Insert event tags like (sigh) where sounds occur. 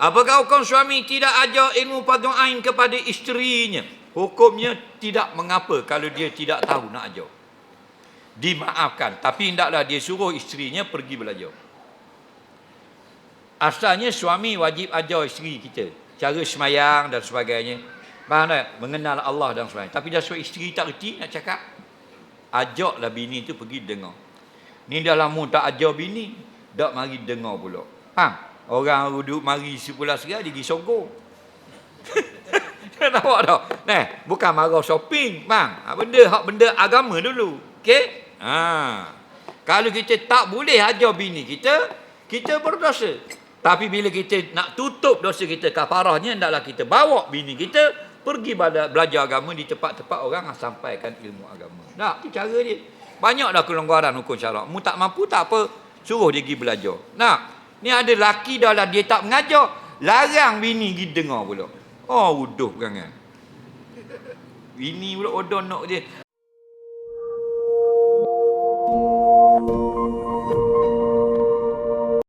Apakah hukum suami tidak ajar ilmu fardu ain kepada isterinya? Hukumnya tidak mengapa kalau dia tidak tahu nak ajar. Dimaafkan. Tapi hendaklah dia suruh isterinya pergi belajar. Asalnya suami wajib ajar isteri kita. Cara semayang dan sebagainya. Faham tak? Mengenal Allah dan sebagainya. Tapi dah suruh isteri tak reti nak cakap. Ajaklah bini tu pergi dengar. Ni dah lama tak ajar bini. Tak mari dengar pula. Faham? Orang duduk mari sepulah segar dia pergi sogong. (laughs) Nampak tak? Nah, bukan marah shopping, bang. Ha, benda hak benda agama dulu. Okey? Ha. Kalau kita tak boleh ajar bini kita, kita berdosa. Tapi bila kita nak tutup dosa kita kafarahnya, hendaklah kita bawa bini kita pergi belajar agama di tempat-tempat orang yang sampaikan ilmu agama. Nah, itu cara dia. Banyaklah kelonggaran hukum syarak. Mu tak mampu tak apa, suruh dia pergi belajar. Nah, ni ada laki dah lah dia tak mengajar, larang bini pergi dengar pula. Oh, uduh perangai. Bini pula odon nak dia.